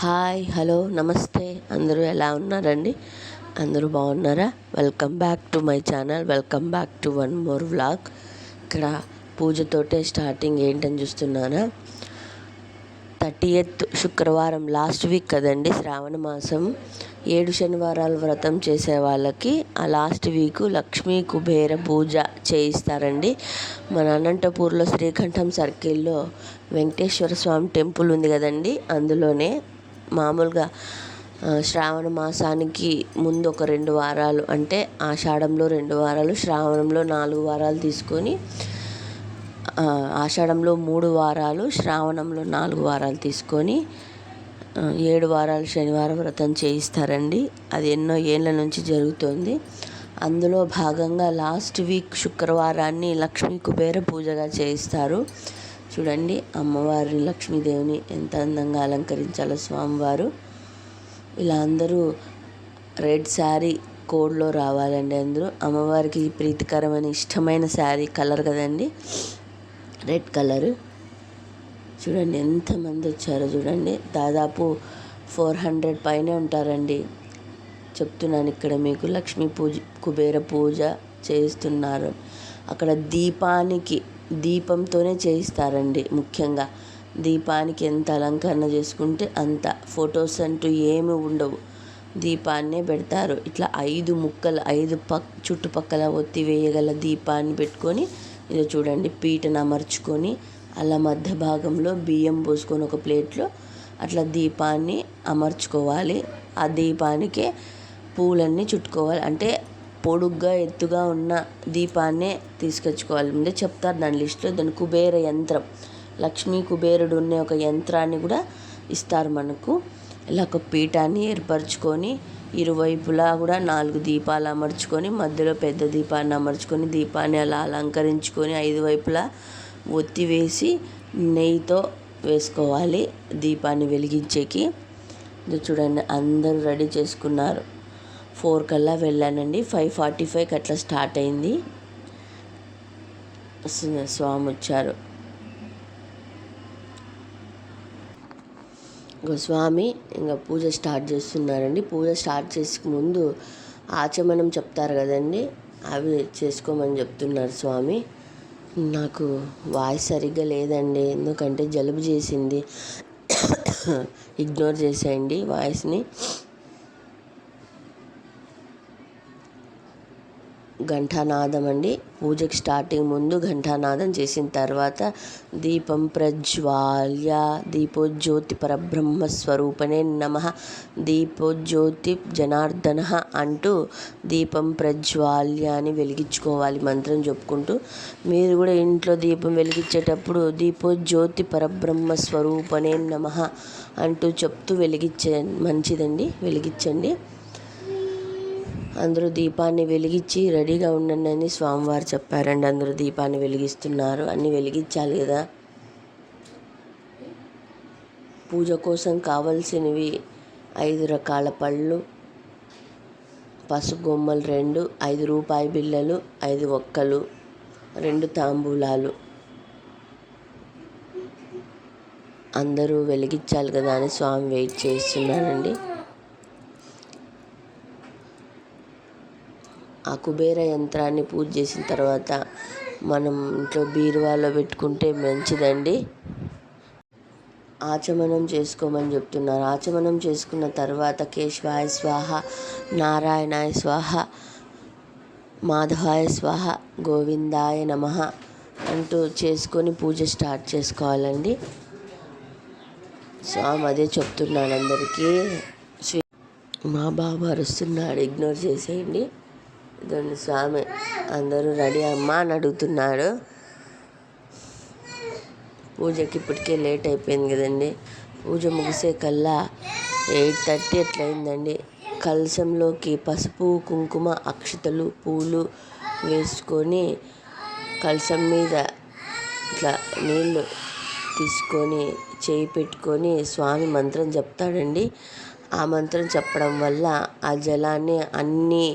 Hi hello నమస్తే. అందరూ ఎలా ఉన్నారండి? అందరూ బాగున్నారా? Welcome back to my channel. Welcome back to one more vlog. ఇక్కడ పూజతోటే స్టార్టింగ్ ఏంటని చూస్తున్నారా థర్టీ ఎయిత్ శుక్రవారం లాస్ట్ వీక్ కదండి శ్రావణ మాసం. ఏడు శనివారాలు వ్రతం చేసే వాళ్ళకి ఆ లాస్ట్ వీక్ లక్ష్మీ కుబేర పూజ చేయిస్తారండి. మన అనంతపూర్లో శ్రీకంఠం సర్కిల్లో వెంకటేశ్వర స్వామి టెంపుల్ ఉంది కదండి. అందులోనే మామూలుగా శ్రావణ మాసానికి ముందు ఒక రెండు వారాలు అంటే ఆషాఢంలో రెండు వారాలు శ్రావణంలో నాలుగు వారాలు తీసుకొని ఆషాఢంలో మూడు వారాలు శ్రావణంలో నాలుగు వారాలు తీసుకొని ఏడు వారాలు శనివారం వ్రతం చేయిస్తారండి. అది ఎన్నో ఏళ్ళ నుంచి జరుగుతుంది. అందులో భాగంగా లాస్ట్ వీక్ శుక్రవారాన్ని లక్ష్మీ కుబేర పూజగా చేయిస్తారు. చూడండి అమ్మవారిని లక్ష్మీదేవిని ఎంత అందంగా అలంకరించాలో స్వామివారు. ఇలా అందరూ రెడ్ శారీ కోడ్లో రావాలండి అందరూ. అమ్మవారికి ప్రీతికరమైన ఇష్టమైన శారీ కలర్ కదండి. Red colour. చూడండి ఎంతమంది వచ్చారో చూడండి. దాదాపు ఫోర్ హండ్రెడ్ పైనే ఉంటారండి. చెప్తున్నాను ఇక్కడ మీకు లక్ష్మీ పూజ కుబేర పూజ చేస్తున్నారు. అక్కడ దీపానికి దీపంతోనే చేయిస్తారండి ముఖ్యంగా. దీపానికి ఎంత అలంకరణ చేసుకుంటే అంత ఫొటోస్ అంటూ ఏమి ఉండవు. దీపాన్నే పెడతారు. ఇట్లా ఐదు ముక్కలు ఐదు పక్ చుట్టుపక్కల ఒత్తి వేయగల దీపాన్ని పెట్టుకొని ఇది చూడండి పీటను అమర్చుకొని అలా మధ్య భాగంలో బియ్యం పోసుకొని ఒక ప్లేట్లో అట్లా దీపాన్ని అమర్చుకోవాలి. ఆ దీపానికే పూలన్నీ చుట్టుకోవాలి. అంటే పొడుగ్గా ఎత్తుగా ఉన్న దీపాన్నే తీసుకొచ్చుకోవాలి. ముందే చెప్తారు దాని లిస్టులో దాని కుబేర యంత్రం. లక్ష్మీ కుబేరుడు ఉన్న ఒక యంత్రాన్ని కూడా ఇస్తారు మనకు. ఇలా ఒక పీఠాన్ని ఏర్పరచుకొని ఇరువైపులా కూడా నాలుగు దీపాలు అమర్చుకొని మధ్యలో పెద్ద దీపాన్ని అమర్చుకొని దీపాన్ని అలా అలంకరించుకొని ఐదు వైపులా ఒత్తి వేసి నెయ్యితో వేసుకోవాలి దీపాన్ని వెలిగించేకి. చూడండి అందరూ రెడీ చేసుకున్నారు. ఫోర్ కల్లా వెళ్ళానండి. ఫైవ్ ఫార్టీ ఫైవ్కి అట్లా స్టార్ట్ అయింది. స్వామి వచ్చారు. స్వామి ఇంకా పూజ స్టార్ట్ చేస్తున్నారండి. పూజ స్టార్ట్ చేసే ముందు ఆచమనం చెప్తారు కదండి. అవి చేసుకోమని చెప్తున్నారు స్వామి. నాకు వాయిస్ సరిగ్గా లేదండి. ఎందుకంటే జలుబు చేసింది. ఇగ్నోర్ చేసేయండి వాయిస్ని. ఘంటానాదం అండి పూజకి స్టార్టింగ్ ముందు ఘంటానాదం చేసిన తర్వాత దీపం ప్రజ్వాల్య దీపోజ్యోతి పరబ్రహ్మ స్వరూపనే నమ దీపోజ్యోతి జనార్దన అంటూ దీపం ప్రజ్వాల్య అని వెలిగించుకోవాలి మంత్రం చెప్పుకుంటూ. మీరు కూడా ఇంట్లో దీపం వెలిగించేటప్పుడు దీపోజ్యోతి పరబ్రహ్మ స్వరూపనే నమ అంటూ చెప్తూ వెలిగించే మంచిదండి. వెలిగించండి. అందరూ దీపాన్ని వెలిగించి రెడీగా ఉండండి అని స్వామివారు చెప్పారండి. అందరూ దీపాన్ని వెలిగిస్తున్నారు. అన్నీ వెలిగించాలి కదా. పూజ కోసం కావలసినవి ఐదు రకాల పళ్ళు పసుపు బొమ్మలు రెండు ఐదు రూపాయి బిళ్ళలు ఐదు ఒక్కలు రెండు తాంబూలాలు. అందరూ వెలిగించాలి కదా అని స్వామి వెయిట్ చేస్తున్నానండి ఆ కుబేర యంత్రాన్ని పూజ చేసిన తర్వాత మనం ఇంట్లో బీరువాలో పెట్టుకుంటే మంచిదండి. ఆచమనం చేసుకోమని చెప్తున్నారు. ఆచమనం చేసుకున్న తర్వాత కేశవాయ స్వాహ నారాయణాయ స్వాహ మాధవాయ స్వాహ గోవిందాయ నమ అంటూ చేసుకొని పూజ స్టార్ట్ చేసుకోవాలండి. స్వామి అదే చెప్తున్నాను అందరికీ. మా బాబా అరుస్తున్నాడు ఇగ్నోర్ చేసేయండి. ఇదండి స్వామి అందరూ రెడీ అమ్మా అని అడుగుతున్నాడు. పూజకి ఇప్పటికే లేట్ అయిపోయింది కదండి. పూజ ముగిసే కల్లా ఎయిట్ థర్టీ అట్లయిందండి. కలశంలోకి పసుపు కుంకుమ అక్షతలు పూలు వేసుకొని కలశం మీద ఇట్లా నీళ్ళు తీసుకొని చేయి పెట్టుకొని స్వామి మంత్రం చెప్తాడండి ఆ మంత్రం చెప్పడం వల్ల ఆ జలాన్ని అన్నీ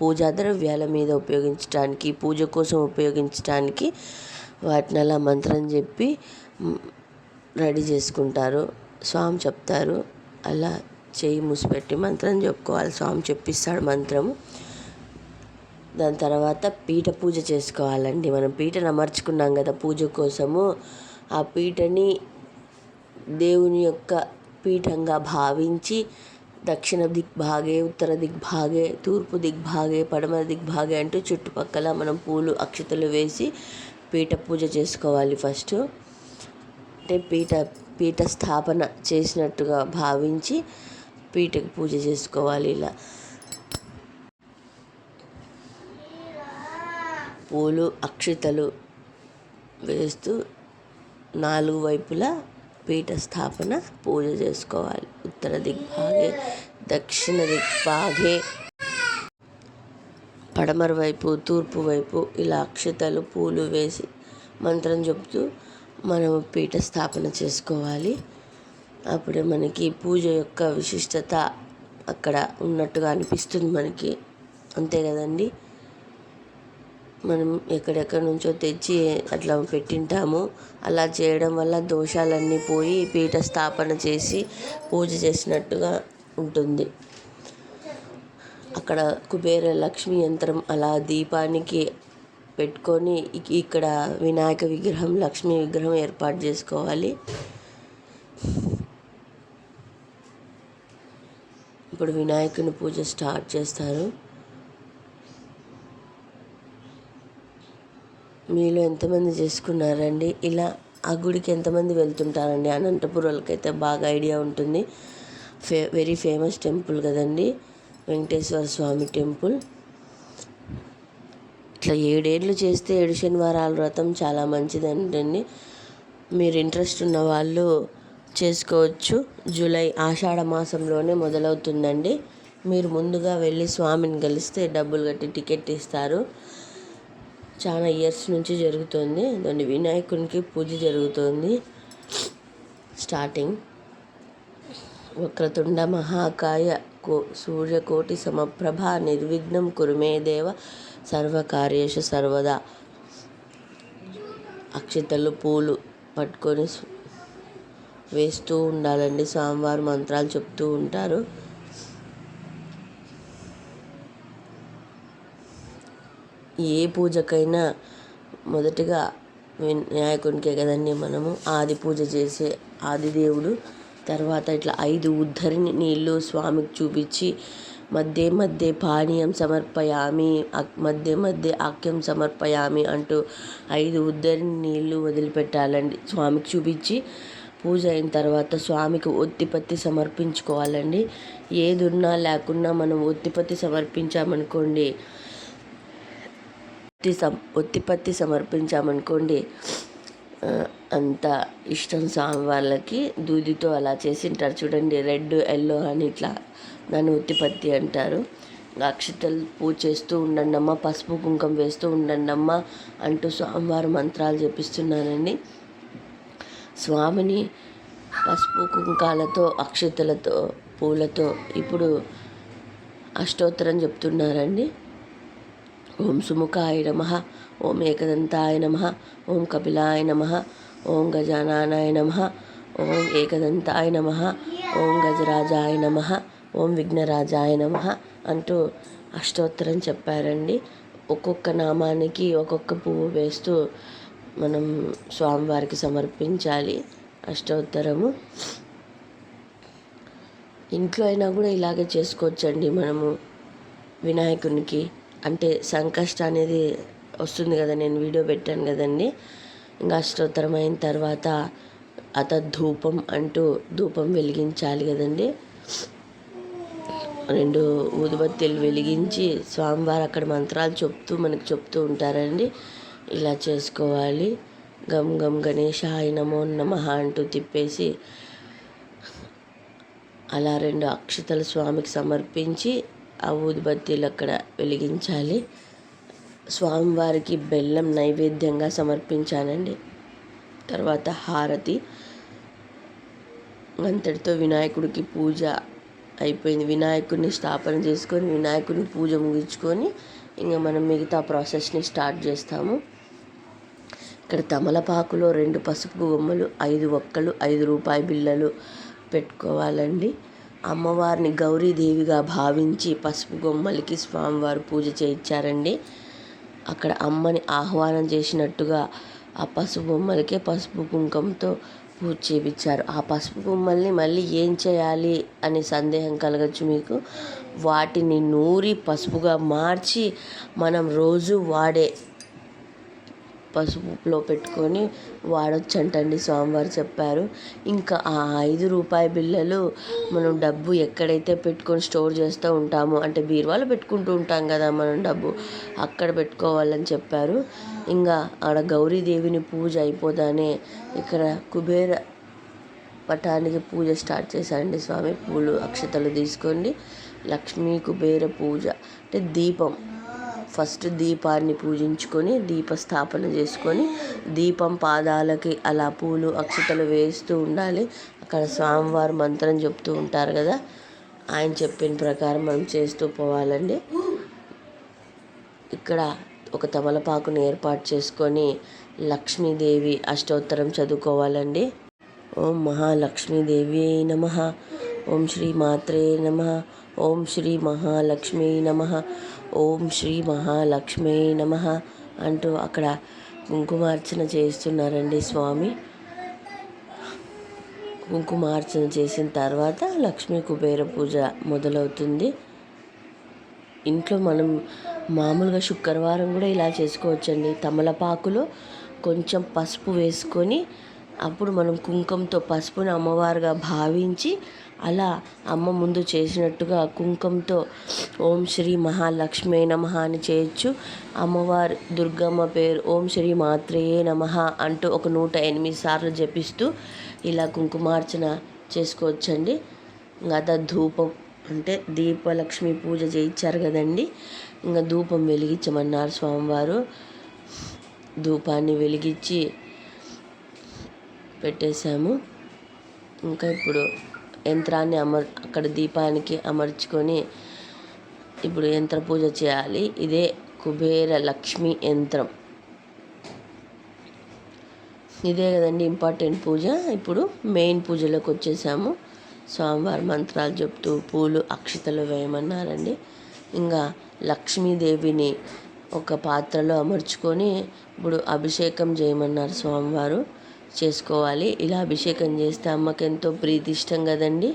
పూజా ద్రవ్యాల మీద ఉపయోగించడానికి పూజ కోసం ఉపయోగించడానికి వాటిని అలా మంత్రం చెప్పి రెడీ చేసుకుంటారు. స్వామి చెప్తారు అలా చేయి మూసిపెట్టి మంత్రం చెప్పుకోవాలి. స్వామి చెప్పిస్తాడు మంత్రం దాని తర్వాత పీఠ పూజ చేసుకోవాలండి. మనం పీటను అమర్చుకున్నాం కదా పూజ కోసము. ఆ పీటని దేవుని యొక్క పీఠంగా భావించి దక్షిణ దిగ్భాగే ఉత్తర దిగ్భాగే తూర్పు దిగ్భాగే పడమర దిగ్భాగే అంటూ చుట్టుపక్కల మనం పూలు అక్షతలు వేసి పీఠ పూజ చేసుకోవాలి ఫస్ట్. అంటే పీఠ పీఠ స్థాపన చేసినట్టుగా భావించి పీఠకు పూజ చేసుకోవాలి ఇలా. పూలు అక్షితలు వేస్తూ నాలుగు వైపులా పీఠ స్థాపన పూజ చేసుకోవాలి. ఉత్తర దిగ్భాగే దక్షిణ దిగ్భాగే. పడమర వైపు తూర్పు వైపు ఇలా అక్షతలు పూలు వేసి మంత్రం చెప్తూ మనం పీఠ స్థాపన చేసుకోవాలి. అప్పుడే మనకి పూజ యొక్క విశిష్టత అక్కడ ఉన్నట్టుగా అనిపిస్తుంది మనకి. అంతే కదండి? మనం ఎక్కడెక్కడి నుంచో తెచ్చి అట్లా పెట్టింటాము. అలా చేయడం వల్ల దోషాలన్నీ పోయి పీఠ స్థాపన చేసి పూజ చేసినట్టుగా ఉంటుంది. అక్కడ కుబేర లక్ష్మీ యంత్రం అలా దీపానికి పెట్టుకొని ఇక్కడ వినాయక విగ్రహం లక్ష్మీ విగ్రహం ఏర్పాటు చేసుకోవాలి. ఇప్పుడు వినాయకుని పూజ స్టార్ట్ చేస్తారు. మీలో ఎంతమంది చేసుకున్నారండి? ఇలా ఆ గుడికి ఎంతమంది వెళ్తుంటారండి? అనంతపురంకి అయితే బాగా ఐడియా ఉంటుంది. ఫే వెరీ ఫేమస్ టెంపుల్ కదండి. వెంకటేశ్వర స్వామి టెంపుల్. ఇట్లా ఏడేళ్ళు చేస్తే ఏడు శనివారాల వ్రతం చాలా మంచిదంటండి. మీరు ఇంట్రెస్ట్ ఉన్న వాళ్ళు చేసుకోవచ్చు. జూలై ఆషాఢ మాసంలోనే మొదలవుతుందండి. మీరు ముందుగా వెళ్ళి స్వామిని కలిస్తే డబ్బులు కట్టి టికెట్ ఇస్తారు. చాలా ఇయర్స్ నుంచి జరుగుతుంది. దాన్ని వినాయకునికి పూజ జరుగుతుంది. స్టార్టింగ్ వక్రతుండ మహాకాయ కో సూర్యకోటి సమప్రభ నిర్విఘ్నం కురుమే దేవ సర్వకార్యేషు సర్వదా. అక్షతలు పూలు పట్టుకొని వేస్తూ ఉండాలండి. స్వామివారు మంత్రాలు చెప్తూ ఉంటారు. ఏ పూజకైనా మొదటిగా వినాయకునికే కదండి మనము ఆది పూజ చేసే ఆది దేవుడు. తర్వాత ఇట్లా ఐదు ఉద్ధరిని నీళ్ళు స్వామికి చూపించి మధ్య మధ్య పానీయం సమర్పయామి మధ్య మధ్య ఆక్యం సమర్పయామి అంటూ ఐదు ఉద్ధరిని నీళ్ళు వదిలిపెట్టాలండి. స్వామికి చూపించి పూజ అయిన తర్వాత స్వామికి ఒత్తిపత్తి సమర్పించుకోవాలండి. ఏదున్నా లేకున్నా మనం ఒత్తిపత్తి సమర్పించామనుకోండి ఒత్తి సం ఒత్తిపత్తి సమర్పించామనుకోండి అంత ఇష్టం స్వామి వాళ్ళకి దూదితో అలా చేసింటారు చూడండి రెడ్ ఎల్లో అని ఇట్లా దాన్ని ఉత్తిపత్తి అంటారు. అక్షతలు పూజ చేస్తూ ఉండండమ్మ పసుపు కుంకం వేస్తూ ఉండండమ్మ అంటూ స్వామివారి మంత్రాలు చెప్పిస్తున్నానండి స్వామిని పసుపు కుంకాలతో అక్షతలతో పూలతో ఇప్పుడు అష్టోత్తరం చెప్తున్నారండి. ఓం సుముఖాయ నమ ఓం ఏకదంతాయ నమ ఓం కపిలాయ నమ ఓం గజానానాయ నమ ఓం ఏకదంతాయ నమ ఓం గజరాజాయ నమ ఓం విఘ్నరాజాయ నమ అంటూ అష్టోత్తరం చెప్పారండి. ఒక్కొక్క నామానికి ఒక్కొక్క పువ్వు వేస్తూ మనం స్వామివారికి సమర్పించాలి అష్టోత్తరము. ఇంట్లో అయినా కూడా ఇలాగే చేసుకోవచ్చండి మనము వినాయకునికి. అంటే సంకష్ట అనేది వస్తుంది కదా నేను వీడియో పెట్టాను కదండి. ఇంకా అష్టోత్తరం అయిన తర్వాత అత ధూపం అంటూ ధూపం వెలిగించాలి కదండి. రెండు ఊదుబత్తీలు వెలిగించి స్వామివారు అక్కడ మంత్రాలు చెప్తూ మనకు చెప్తూ ఉంటారండి. ఇలా చేసుకోవాలి. గమ్ గమ్ గణేష నమో నమ అంటూ తిప్పేసి అలా రెండు అక్షతలు స్వామికి సమర్పించి ఆ ఊదుబత్తీలు అక్కడ వెలిగించాలి. స్వామివారికి బెల్లం నైవేద్యంగా సమర్పించానండి. తర్వాత హారతి. అంతటితో వినాయకుడికి పూజ అయిపోయింది. వినాయకుడిని స్థాపన చేసుకొని వినాయకుడిని పూజ ముగించుకొని ఇంకా మనం మిగతా ప్రాసెస్ని స్టార్ట్ చేస్తాము. ఇక్కడ తమలపాకులో రెండు పసుపు బొమ్మలు ఐదు ఒక్కలు ఐదు రూపాయి బిళ్ళలు పెట్టుకోవాలండి. అమ్మవారిని గౌరీదేవిగా భావించి పసుపు బొమ్మలకి స్వామివారు పూజ చేయించారండి. అక్కడ అమ్మని ఆహ్వానం చేసినట్టుగా ఆ పసుపు బొమ్మలకే పసుపు కుంకంతో పూజ చేయించారు. ఆ పసుపు బొమ్మల్ని మళ్ళీ ఏం చేయాలి అనే సందేహం కలగచ్చు మీకు. వాటిని నూరి పసుపుగా మార్చి మనం రోజు వాడే పసుపులో పెట్టుకొని వాడొచ్చంటండి స్వామివారు చెప్పారు. ఇంకా ఆ ఐదు రూపాయి బిళ్ళలు మనం డబ్బు ఎక్కడైతే పెట్టుకొని స్టోర్ చేస్తూ ఉంటామో అంటే బీరువాలో పెట్టుకుంటూ ఉంటాం కదా మనం డబ్బు అక్కడ పెట్టుకోవాలని చెప్పారు. ఇంకా ఆడ గౌరీదేవిని పూజ అయిపోదానే ఇక్కడ కుబేర పటానికి పూజ స్టార్ట్ చేశారండి స్వామి. పూలు అక్షతలు తీసుకోండి. లక్ష్మీ కుబేర పూజ అంటే దీపం. ఫస్ట్ దీపాన్ని పూజించుకొని దీపస్థాపన చేసుకొని దీపం పాదాలకి అలా పూలు అక్షతలు వేస్తూ ఉండాలి. అక్కడ స్వామివారు మంత్రం చెప్తూ ఉంటారు కదా. ఆయన చెప్పిన ప్రకారం మనం చేస్తూ పోవాలండి. ఇక్కడ ఒక తమలపాకును ఏర్పాటు చేసుకొని లక్ష్మీదేవి అష్టోత్తరం చదువుకోవాలండి. ఓం మహాలక్ష్మీదేవి నమ. ఓం శ్రీ మాత్రే నమ. ఓం శ్రీ మహాలక్ష్మీ నమ. ఓం శ్రీ మహాలక్ష్మీ నమ అంటూ అక్కడ కుంకుమార్చన చేస్తున్నారండి స్వామి. కుంకుమార్చన చేసిన తర్వాత లక్ష్మీ కుబేర పూజ మొదలవుతుంది. ఇంట్లో మనం మామూలుగా శుక్రవారం కూడా ఇలా చేసుకోవచ్చండి. తమలపాకులో కొంచెం పసుపు వేసుకొని అప్పుడు మనం కుంకుమతో పసుపుని అమ్మవారుగా భావించి అలా అమ్మ ముందు చేసినట్టుగా కుంకుమతో ఓం శ్రీ మహాలక్ష్మే నమ అని చేయొచ్చు. అమ్మవారు దుర్గమ్మ పేరు ఓం శ్రీ మాత్రేయే నమ అంటూ ఒక నూట ఎనిమిది సార్లు జపిస్తూ ఇలా కుంకుమార్చన చేసుకోవచ్చండి. గత ధూపం అంటే దీపలక్ష్మి పూజ చేయించారు కదండి. ఇంకా ధూపం వెలిగించమన్నారు స్వామివారు. ధూపాన్ని వెలిగించి పెట్టేశాము. ఇంకా ఇప్పుడు యంత్రాన్ని అమర్ అక్కడ దీపానికి అమర్చుకొని ఇప్పుడు యంత్ర పూజ చేయాలి. ఇదే కుబేర లక్ష్మి యంత్రం. ఇదే కదండి ఇంపార్టెంట్ పూజ. ఇప్పుడు మెయిన్ పూజలోకి వచ్చేసాము. స్వామివారి మంత్రాలు చెప్తూ పూలు అక్షతలు వేయమన్నారండి. ఇంకా లక్ష్మీదేవిని ఒక పాత్రలో అమర్చుకొని ఇప్పుడు అభిషేకం చేయమన్నారు స్వామివారు. చేసుకోవాలి. ఇలా అభిషేకం చేస్తే అమ్మకి ఎంతో ప్రీతి ఇష్టం కదండి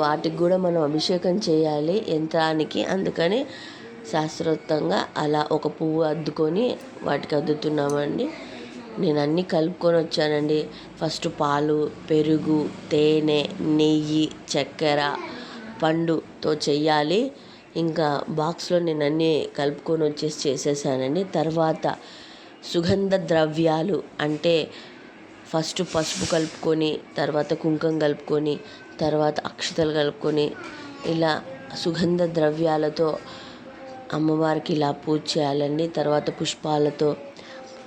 వాటికి కూడా మనం అభిషేకం చేయాలి. యంత్రానికి. అందుకని శాస్త్రోక్తంగా అలా ఒక పువ్వు అద్దుకొని వాటికి అద్దుతున్నామండి. నేను అన్నీ కలుపుకొని వచ్చానండి. ఫస్ట్ పాలు పెరుగు తేనె నెయ్యి చక్కెర పండుతో చెయ్యాలి. ఇంకా బాక్స్లో నేను అన్నీ కలుపుకొని వచ్చేసి చేసేసానండి. తర్వాత సుగంధ ద్రవ్యాలు అంటే ఫస్ట్ పసుపు కలుపుకొని తర్వాత కుంకుమ కలుపుకొని తర్వాత అక్షతలు కలుపుకొని ఇలా సుగంధ ద్రవ్యాలతో అమ్మవారికి ఇలా పూజ చేయాలండి. తర్వాత పుష్పాలతో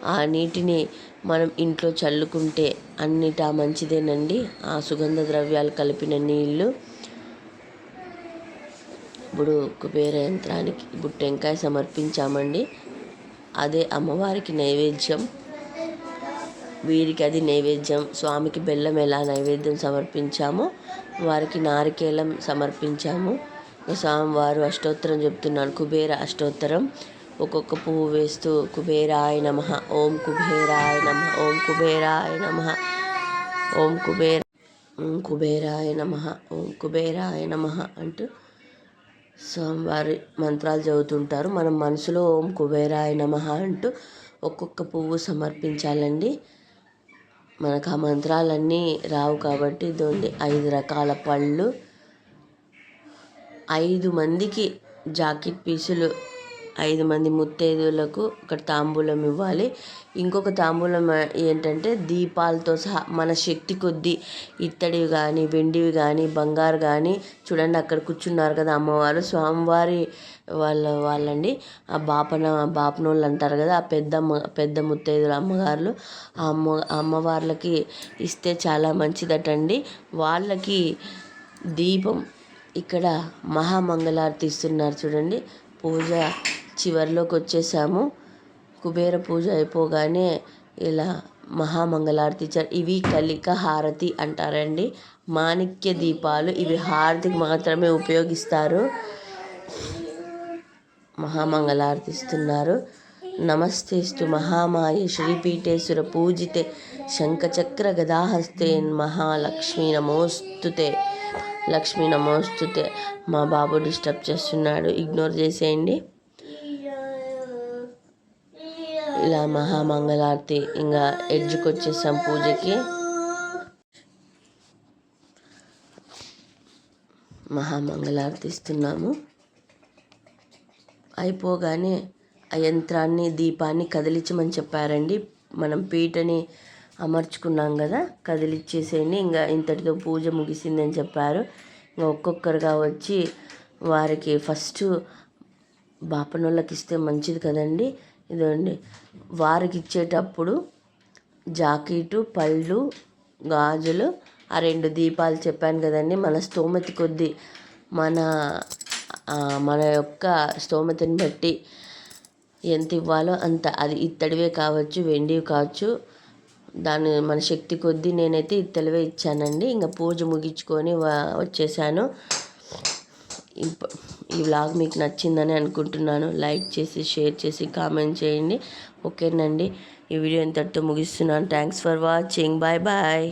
ఆ నీటిని మనం ఇంట్లో చల్లుకుంటే అన్నిటా మంచిదేనండి. ఆ సుగంధ ద్రవ్యాలు కలిపిన నీళ్ళు. ఇప్పుడు కుబేర యంత్రానికి ఇప్పుడు టెంకాయ సమర్పించామండి. అదే అమ్మవారికి నైవేద్యం. వీరికి అది నైవేద్యం. స్వామికి బెల్లం ఎలా నైవేద్యం సమర్పించామో వారికి నారికేలం సమర్పించాము. స్వామివారు అష్టోత్తరం చెప్తున్నాను కుబేర అష్టోత్తరం. ఒక్కొక్క పువ్వు వేస్తూ కుబేరాయ నమ ఓం కుబేరాయ నమ ఓం కుబేరాయ నమ ఓం కుబేర ఓం కుబేరాయ నమ ఓం కుబేరాయ నమ అంటూ స్వామివారి మంత్రాలు చదువుతుంటారు. మనం మనసులో ఓం కుబేరాయ నమ అంటూ ఒక్కొక్క పువ్వు సమర్పించాలండి. మనకు ఆ మంత్రాలన్నీ రావు కాబట్టి ఇదండి ఐదు రకాల పళ్ళు ఐదు మందికి జాకెట్ పీసులు ఐదు మంది ముత్తైదువులకు ఒక తాంబూలం ఇవ్వాలి. ఇంకొక తాంబూలం ఏంటంటే దీపాలతో సహా మన శక్తి కొద్దీ ఇత్తడివి కానీ వెండివి కానీ బంగారు కానీ చూడండి అక్కడ కూర్చున్నారు కదా అమ్మవారు. స్వామివారి వాళ్ళ వాళ్ళండి. ఆ బాపన బాపనోళ్ళు అంటారు కదా ఆ పెద్దమ్మ పెద్ద ముత్తైదుల అమ్మగారులు. ఆ అమ్మ అమ్మవార్లకి ఇస్తే చాలా మంచిదటండి. వాళ్ళకి దీపం ఇక్కడ మహామంగళారతి ఇస్తున్నారు చూడండి. పూజ చివరిలోకి వచ్చేసాము కుబేర పూజ అయిపోగానే ఇలా మహామంగళారతి ఇవి కలిక హారతి అంటారండి. మాణిక్య దీపాలు ఇవి హారతికి మాత్రమే ఉపయోగిస్తారు. మహామంగళారతి ఇస్తున్నారు నమస్తేస్తు మహామాయ శ్రీపీఠేశ్వర పూజితే శంఖచక్ర గదాహస్తే మహాలక్ష్మి నమోస్తుతే లక్ష్మి నమోస్తుతే మా బాబు డిస్టర్బ్ చేస్తున్నాడు. ఇగ్నోర్ చేసేయండి. ఇలా మహామంగళారతి ఇంకా ఎడ్జ్కి వచ్చేసాం పూజకి. మహామంగళారతి ఇస్తున్నాము. అయిపోగానే ఆ యంత్రాన్ని దీపాన్ని కదిలించమని చెప్పారండి. మనం పీటని అమర్చుకున్నాం కదా కదిలిచ్చేసేయండి. ఇంకా ఇంతటితో పూజ ముగిసిందని చెప్పారు. ఇంకా ఒక్కొక్కరుగా వచ్చి వారికి ఫస్ట్ బాపనోళ్ళకి ఇస్తే మంచిది కదండి. ఇదండి. వారికి ఇచ్చేటప్పుడు జాకెటు పళ్ళు గాజులు ఆ రెండు దీపాలు చెప్పాను కదండి. మన స్తోమతి కొద్దీ మన మన యొక్క స్తోమతని బట్టి ఎంత ఇవ్వాలో అంత. అది ఇత్తడివే కావచ్చు వెండివి కావచ్చు. దాని మన శక్తి కొద్దీ నేనైతే ఇత్తడివే ఇచ్చానండి. ఇంకా పూజ ముగించుకొని వచ్చేసాను. ఈ వ్లాగ్ మీకు నచ్చిందని అనుకుంటున్నాను. లైక్ చేసి షేర్ చేసి కామెంట్ చేయండి. ఓకేనండి ఈ వీడియో ఇంతటితో ముగిస్తున్నాను. Thanks for watching bye bye